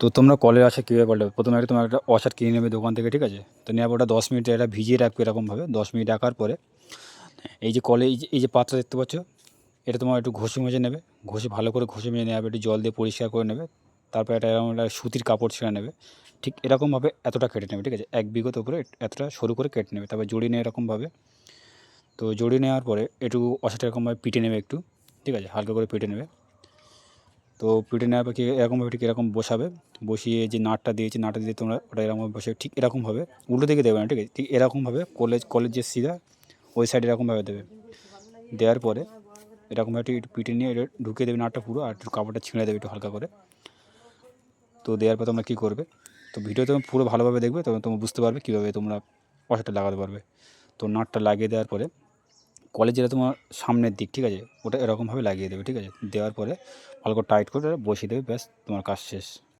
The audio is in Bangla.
তো তোমরা কলের আশা কীভাবে পাল্টাবে প্রথমে একটা তোমার একটা ওয়াশার কিনে নেবে দোকান থেকে, ঠিক আছে? তো নেওয়ার ওটা দশ মিনিট এটা ভিজিয়ে রাখবে এরকমভাবে, দশ মিনিট রাখার পরে। এই যে কলে, এই যে পাত্র দেখতে পাচ্ছ, এটা তোমার একটু ঘষে মেজে নেবে, ঘষে ভালো করে ঘষে মেজে নেবে একটু জল দিয়ে পরিষ্কার করে নেবে, তারপর এটা এরকম একটা সুতির কাপড় ছেড়ে নেবে, ঠিক এরকমভাবে এতটা কেটে নেবে, ঠিক আছে? এক বিঘত উপরে এতটা সরু করে কেটে নেবে, তারপর জড়িয়ে নেবে এরকমভাবে। তো জড়িয়ে নেওয়ার পরে একটু অসাটা এরকমভাবে পিটে নেবে একটু, ঠিক আছে? হালকা করে পিটে নেবে। তো পিঠে নেওয়ার পর কি এরকমভাবে ঠিক এরকম বসাবে? বসিয়ে যে নাটটা দিয়েছে, নাটটা দিয়ে তোমরা ওটা এরকমভাবে বসে ঠিক এরকমভাবে উল্টো দিকে দেবে না, ঠিক আছে? ঠিক এরকমভাবে কলেজ কলেজ যে সিধা ওই সাইডে এরকমভাবে দেবে। দেওয়ার পরে এরকমভাবে একটু পিটে নিয়ে এটা ঢুকিয়ে দেবে নাটটা পুরো আর একটু কাপড়টা ছিঁড়ে দেবে একটু হালকা করে। তো দেওয়ার পর তোমরা কী করবে? তো ভিডিও তুমি পুরো ভালোভাবে দেখবে তখন তোমরা বুঝতে পারবে কীভাবে তোমরা পয়সাটা লাগাতে পারবে। তো নাটটা লাগিয়ে দেওয়ার পরে কলেজ যেটা তোমার সামনের দিক, ঠিক আছে? ওটা এরকমভাবে লাগিয়ে দেবে, ঠিক আছে? দেওয়ার পরে ভালো করে টাইট করে বসিয়ে দেবে, ব্যাস তোমার কাজ শেষ।